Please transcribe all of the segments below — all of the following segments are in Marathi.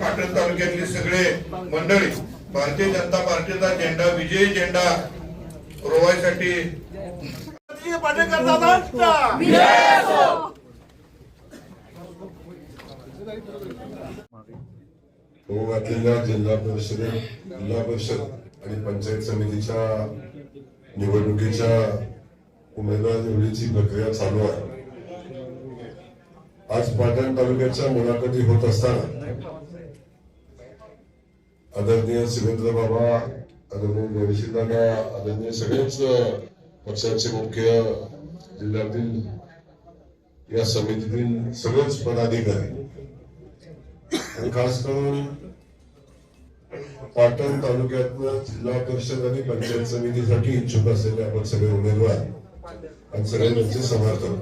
पाटण तालुक्यातले सगळे मंडळी भारतीय जनता पार्टीचा झेंडा विजयी झेंडा रोवायसाठी जिल्हा परिषद जिल्हा परिषद आणि पंचायत समितीच्या निवडणुकीच्या उमेदवार निवडीची प्रक्रिया चालू आहे. आज पाटण तालुक्याच्या मुलाखती होत असताना आदरणीय शिवेंद्र बाबा आदरणीय देवशीदादा आदरणीय सगळेच पक्षाचे मुख्य जिल्ह्यातील या समितीतील सगळेच पदाधिकारी. आणि खास करून पाटण तालुक्यातनं जिल्हा परिषद आणि पंचायत समितीसाठी इच्छुक असलेले आपण सगळे उमेदवार आणि सगळे त्यांचे समर्थक.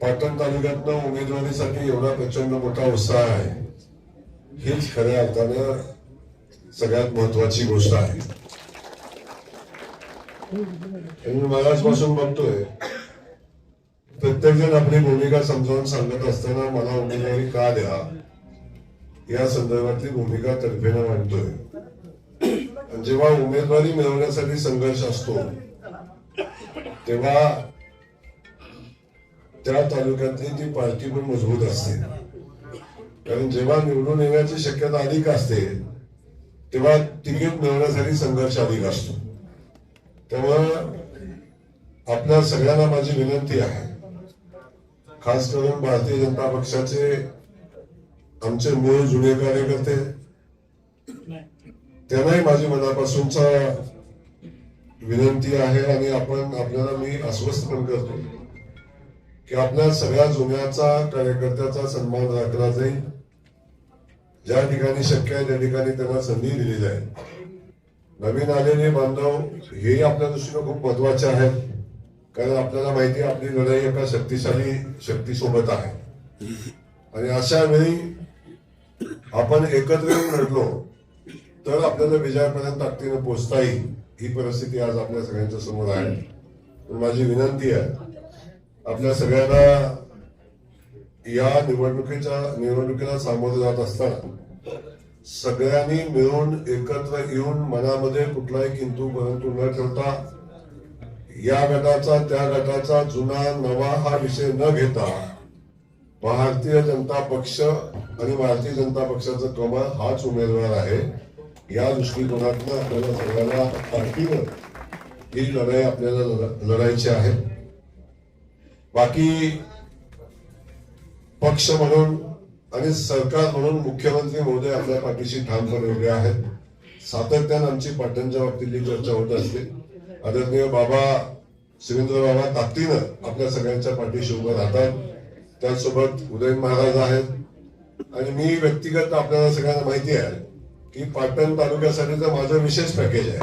पाटण तालुक्यातनं उमेदवारीसाठी एवढा प्रचंड मोठा उत्साह आहे. हीच खऱ्या अर्थानं सगळ्यात महत्वाची गोष्ट आहे. मी मगाचपासून बघतोय प्रत्येक जण आपली भूमिका समजावून सांगत असताना मला उमेदवारी का द्या या संदर्भातली भूमिका तर्फेनं मांडतोय. आणि जेव्हा उमेदवारी मिळवण्यासाठी संघर्ष असतो तेव्हा त्या तालुक्यातली ती पार्टी पण मजबूत असते. कारण जेव्हा निवडून येण्याची शक्यता अधिक असते तेव्हा तिकीट मिळवण्यासाठी संघर्ष अधिक असतो. तेव्हा आपल्या सगळ्यांना माझी विनंती आहे. खास करून भारतीय जनता पक्षाचे आमचे मूळ जुने कार्यकर्ते त्यांनाही माझी मनापासूनचा विनंती आहे आणि आपण आपल्याला मी अस्वस्थ पण करतो की आपल्या सगळ्या जुन्याचा कार्यकर्त्याचा सन्मान राखला जाईल. ज्या ठिकाणी शक्य आहे त्या ठिकाणी त्यांना संधी दिली जाईल नवीन आलेले बांधव हेही आपल्या दृष्टीने खूप महत्त्वाचे आहेत. कारण आपल्याला माहिती आहे आपली लढाई एका शक्तिशाली शक्तीसोबत आहे. आणि अशा वेळी आपण एकत्र येऊन लढलो तर आपल्याला विजयापर्यंत ताकदीने पोहोचता येईल. ही परिस्थिती आज आपल्या सगळ्यांच्या समोर आहे. पण माझी विनंती आहे आपल्या सगळ्यांना या निवडणुकीच्या निवडणुकीला सामोरं जात असताना सगळ्यांनी मिळून एकत्र येऊन मनामध्ये कुठलाही किंतू परंतु न ठेवता या गटाचा त्या गटाचा जुना नवा हा विषय न घेता भारतीय जनता पक्ष आणि भारतीय जनता पक्षाचं कमळ हाच उमेदवार आहे. या दृष्टिकोनातून आपल्याला सगळ्यांना पाठीवर ही लढाई आपल्याला लढायची आहे. बाकी पक्ष म्हणून आणि सरकार म्हणून मुख्यमंत्री महोदय आपल्या पाठीशी ठामपणे उभे आहेत. सातत्यानं आमची पाटणच्या बाबतीतली चर्चा होत असते. आदरणीय बाबा सुरेंद्र बाबा ताकदीनं आपल्या सगळ्यांच्या पाठीशी उभं राहतात. त्यासोबत उदयन महाराज आहेत. आणि मी व्यक्तिगत आपल्याला सगळ्यांना माहिती आहे की पाटण तालुक्यासाठीचं माझं विशेष पॅकेज आहे.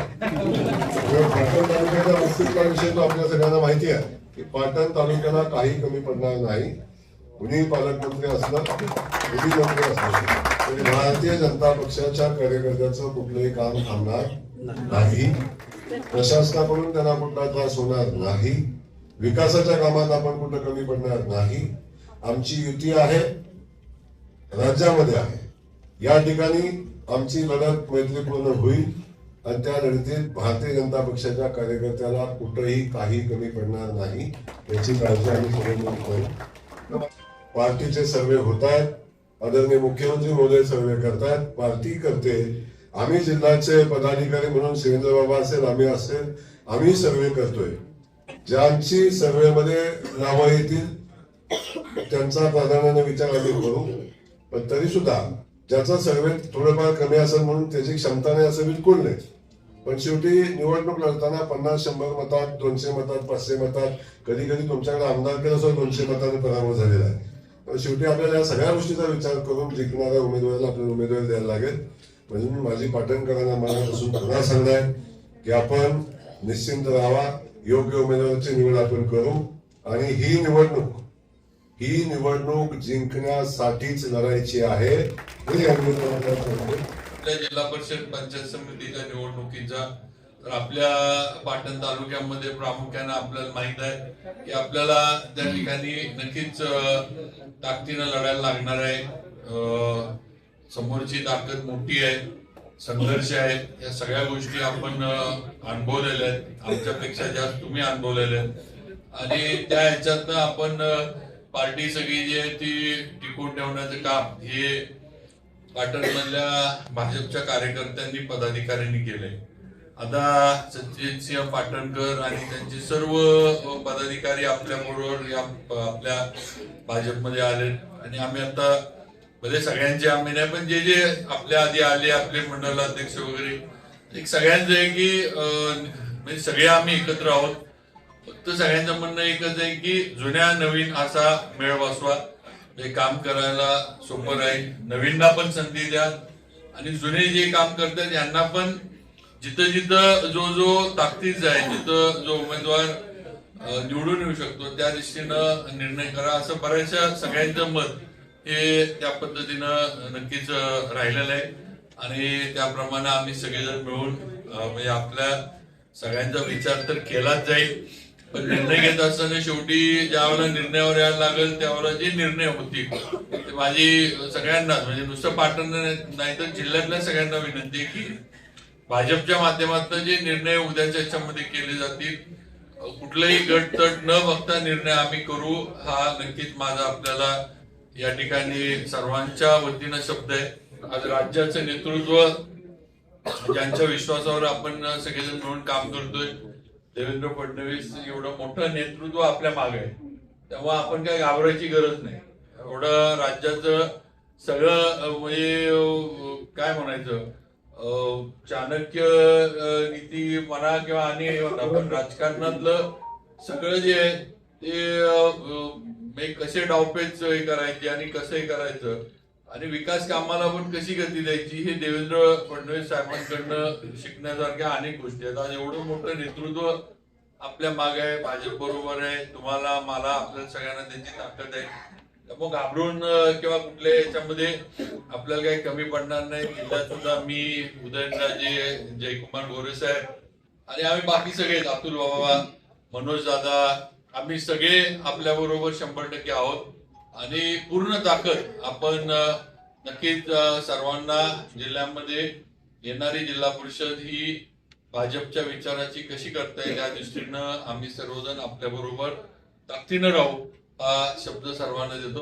पाटण तालुक्याच्या अस्तित्वाविषयी तो आपल्या सगळ्यांना माहिती आहे की पाटण तालुक्याला काही कमी पडणार नाही. कुणीही पालकमंत्री असलं कुणी मंत्री असलं तरी भारतीय जनता पक्षाच्या कार्यकर्त्याचं कुठलंही काम थांबणार नाही. प्रशासनाकडून त्यांना कुठला त्रास होणार नाही. विकासाच्या कामात आपण कुठं कमी पडणार नाही. आमची युती आहे राज्यामध्ये आहे. या ठिकाणी आमची लढत मैत्रीपूर्ण होईल आणि त्या लढतीत भारतीय जनता पक्षाच्या कार्यकर्त्याला कुठंही काही कमी पडणार नाही याची काळजी आम्ही सगळे करू पार्टीचे सर्वे होत आहेत आदरणीय मुख्यमंत्री महोदय सर्वे करतायत. पार्टी करते. आम्ही जिल्ह्याचे पदाधिकारी म्हणून शिवेंद्र बाबा असेल आम्ही असेल आम्ही सर्वे करतोय. ज्यांची सर्वेमध्ये नावं येतील त्यांचा प्राधान्याने विचार आम्ही करू. पण तरी सुद्धा ज्याचा सर्वे थोडंफार कमी असेल म्हणून त्याची क्षमता नाही असं बिलकुल नाही. पण शेवटी निवडणूक लढताना पन्नास शंभर मतात दोनशे मतात पाचशे मतात कधी कधी तुमच्याकडे आमदार केला सुद्धा दोनशे मताने पराभव झालेला आहे. शेवटी आपल्याला या सगळ्या गोष्टीचा विचार करून जिंकणाऱ्या उमेदवाराला आपल्याला उमेदवारी द्यायला लागेल. म्हणून माझी पाटणकरांना मनापासून पुन्हा सांगणार आहे की आपण निश्चिंत राहावा योग्य उमेदवाराची निवड आपण करू आणि ही निवडणूक ही निवडणूक जिंकण्यासाठीच लढायची आहे. हे जिल्हा परिषद पंचायत समितीच्या निवडणुकीचा तर आपल्या पाटण तालुक्यामध्ये प्रामुख्याने आपल्याला माहीत आहे की आपल्याला त्या ठिकाणी नक्कीच ताकदीनं लढायला लागणार आहे. समोरची ताकद मोठी आहे संघर्ष आहे. या सगळ्या गोष्टी आपण अनुभवलेल्या आहेत. आमच्यापेक्षा जास्त तुम्ही अनुभवलेल्या आहेत. आणि त्या ह्याच्यातनं आपण पार्टी सगळी जी आहे ती टिकून ठेवण्याचं काम हे पाटणमधल्या भाजपच्या कार्यकर्त्यांनी पदाधिकाऱ्यांनी केलंय. आता सचिन सिंह पाटणकर आणि त्यांचे सर्व पदाधिकारी आपल्या बरोबर या आपल्या भाजपमध्ये आले. आणि आम्ही आता भले सगळ्यांचे आम्ही नाही पण जे जे आपल्या आधी आले आपले मंडल अध्यक्ष वगैरे एक सगळ्यांचं आहे की म्हणजे सगळे आम्ही एकत्र आहोत. फक्त सगळ्यांचं म्हणणं एकच आहे की जुन्या नवीन असा मेळ बसवा हे काम करायला सोपं राहील. नवीनना पण संधी द्या. आणि जुने जे काम करतात यांना पण जिथं जिथं जो जो ताकदीच आहे जिथं जो उमेदवार निवडून येऊ शकतो त्या दृष्टीनं निर्णय करा. असं बऱ्याचशा सगळ्यांचं मत हे त्या पद्धतीनं नक्कीच राहिलेलं आहे. आणि त्याप्रमाणे आम्ही सगळेजण मिळून म्हणजे आपल्या सगळ्यांचा विचार तर केलाच जाईल. पण निर्णय घेत असताना शेवटी ज्यावेळेला निर्णयावर यायला लागेल त्यावेळेला जे निर्णय होतील ते माझी सगळ्यांनाच म्हणजे नुसतं पाटण नाही तर जिल्ह्यातल्या सगळ्यांना विनंती आहे की भाजपच्या माध्यमातून जे निर्णय उद्याच्या याच्यामध्ये केले जातील कुठलाही गटतट न बघता निर्णय आम्ही करू हा नक्कीच माझा आपल्याला या ठिकाणी सर्वांच्या वतीनं शब्द आहे. आज राज्याचं नेतृत्व ज्यांच्या विश्वासावर आपण सगळेजण मिळून काम करतोय देवेंद्र फडणवीस एवढं मोठं नेतृत्व आपल्या मागे आहे. तेव्हा आपण काय घाबरायची गरज नाही. एवढं राज्याचं सगळं म्हणजे काय म्हणायचं? चाणक्य नीती म्हणा किंवा आणि आपण राजकारणातलं सगळं जे आहे ते कसे डावपेच हे करायचे आणि कसं हे करायचं आणि विकास कामाला पण कशी गती द्यायची हे देवेंद्र फडणवीस साहेबांकडनं शिकण्यासारख्या अनेक गोष्टी आहेत. आज एवढं मोठं नेतृत्व आपल्या मागे आहे भाजप बरोबर आहे तुम्हाला मला आपल्या सगळ्यांना त्यांची ताकद आहे. मग घाबरून किंवा कुठल्या याच्यामध्ये आपल्याला काही कमी पडणार नाही. जिल्ह्यात सुद्धा मी उदयनराजे जयकुमार गोरे साहेब आणि आम्ही बाकी सगळे अतुल बाबा मनोज दादा आम्ही सगळे आपल्या बरोबर शंभर टक्के आहोत. आणि पूर्ण ताकद आपण नक्कीच सर्वांना जिल्ह्यामध्ये येणारी जिल्हा परिषद ही भाजपच्या विचाराची कशी करता येईल या दृष्टीनं आम्ही सर्वजण आपल्या बरोबर ताकदीनं राहू. हा शब्द सर्वांना देतो.